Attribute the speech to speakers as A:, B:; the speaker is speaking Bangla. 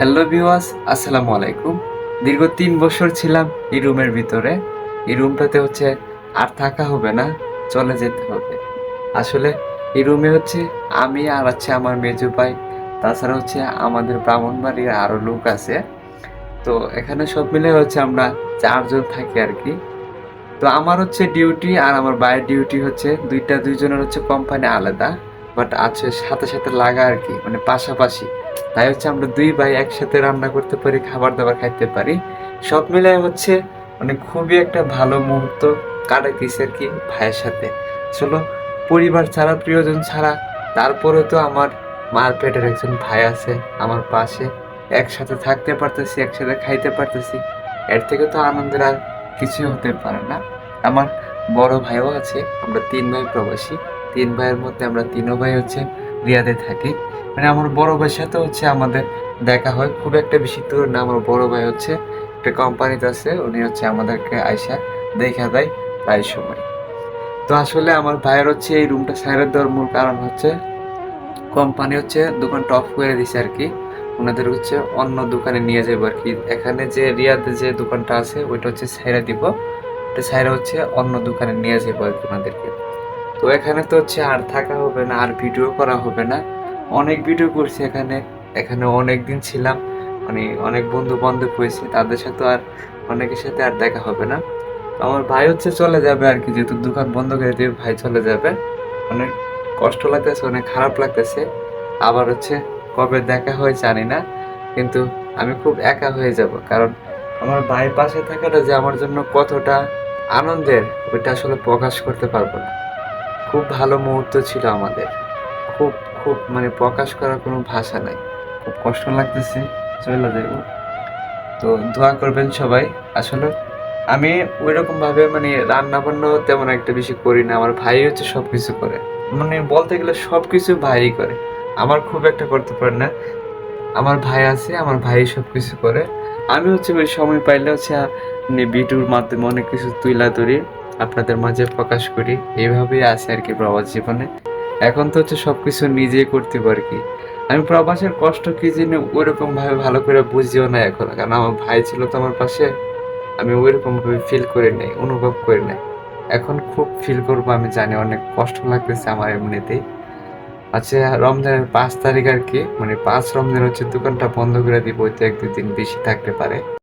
A: হ্যালো ভিওয়াস আসসালামু আলাইকুম দীর্ঘ তিন বছর ছিলাম এই রুমের ভিতরে। এই রুমটাতে হচ্ছে আর থাকা হবে না, চলে যেতে হবে। আসলে এই রুমে হচ্ছে আমি আর আছে আমার মেজু ভাই, তাছাড়া হচ্ছে আমাদের ব্রাহ্মণবাড়ির আরও লোক আছে। তো এখানে সব মিলে হচ্ছে আমরা চারজন থাকি আর কি। তো আমার হচ্ছে ডিউটি আর আমার ভাইয়ের ডিউটি হচ্ছে দুইটা দুইজনের হচ্ছে কোম্পানি আলাদা। বাট আছে সাথে সাথে লাগা আর কি মানে পাশাপাশি। তাই হচ্ছে আমরা দুই ভাই একসাথে রান্না করতে পারি, খাবার দাবার খাইতে পারি। সব মিলে হচ্ছে মানে খুবই একটা ভালো মুহূর্ত কাটাইতেছি আর কি ভাইয়ের সাথে। চলো পরিবার ছাড়া, প্রিয়জন ছাড়া তারপরে তো আমার মার পেটের একজন ভাই আছে আমার পাশে। একসাথে থাকতে পারতেছি, একসাথে খাইতে পারতেছি। এর থেকে তো আনন্দের আর কিছুই হতে পারে না। আমার বড় ভাইও আছে, আমরা তিন ভাই প্রবাসী। তিন ভাইয়ের মধ্যে আমরা তিনও ভাই হচ্ছে রিয়াদে থাকি। মানে আমার বড় ভাইয়ের সাথে হচ্ছে আমাদের দেখা হয়। খুব একটা বেশি দূর না, আমার বড় ভাই হচ্ছে একটা কোম্পানিতে আছে, উনি হচ্ছে আমাদেরকে আইসা দেখা দেয় প্রায় সময়। তো আসলে আমার ভাইয়ের হচ্ছে এই রুমটা সাইরে দেওয়ার মূল কারণ হচ্ছে কোম্পানি হচ্ছে দোকানটা অফ করে দিছে আর কি। ওনাদের হচ্ছে অন্য দোকানে নিয়ে যাব আর কি। এখানে যে রিয়াদে যে দোকানটা আছে, ওইটা হচ্ছে সাইরা দিব। সাইরা হচ্ছে অন্য দোকানে নিয়ে যাব আর কি ওনাদেরকে। তো এখানে তো হচ্ছে আর থাকা হবে না, আর ভিডিও করা হবে না। অনেক ভিডিও করছি এখানে এখানে অনেক দিন ছিলাম মানে অনেক বন্ধু বান্ধব হয়েছে, তাদের সাথে আর অনেকের সাথে আর দেখা হবে না। আমার ভাই হচ্ছে চলে যাবে আর কি, যেহেতু দোকান বন্ধ করে দিয়ে ভাই চলে যাবে। অনেক কষ্ট লাগতেছে, অনেক খারাপ লাগতেছে। আবার হচ্ছে কবে দেখা হয় জানি না, কিন্তু আমি খুব একা হয়ে যাব, কারণ আমার ভাই পাশে থাকাটা যে আমার জন্য কতটা আনন্দের, ওইটা আসলে প্রকাশ করতে পারব না। খুব ভালো মুহূর্ত ছিল আমাদের। খুব খুব মানে প্রকাশ করার কোনো ভাষা নাই। খুব কষ্ট লাগতেছে। চলে যাব। তো দোয়া করবেন সবাই। আসলে আমি ওই রকম ভাবে মানে রান্না বান্না তেমন একটা বেশি করি না। আমার ভাই হচ্ছে সব কিছু করে। মানে বলতে গেলে সব কিছু ভাই করে। আমার খুব একটা করতে পারে না। আমার ভাই আছে, আমার ভাই সব কিছু করে। আমি হচ্ছে ওই সময় পাইলে হচ্ছে মানে ভিডিওর মাধ্যমে অনেক কিছু তুইলা ধরি আপনাদের মাঝে প্রকাশ করি। এইভাবেই আছে আর কি প্রবাস জীবনে। এখন তো হচ্ছে সব কিছু নিজেই করতে পারি কি। আমি প্রবাসের কষ্ট কি জেনে ওইরকম ভাবে ভালো করে বুঝিও না এখন। কারণ আমার ভাই ছিল তো আমার পাশে। আমি ওইরকম ভাবে ফিল করে নাই, অনুভব করে নাই। এখন খুব ফিল করব, আমি জানি অনেক কষ্ট লাগতেছে আমার এমনিতেই। আচ্ছা রমজানের পাঁচ তারিখ আর কি মানে পাঁচ রমজান হচ্ছে দোকানটা বন্ধ করে দিব, হয়তো এক দুই দিন বেশি থাকতে পারে।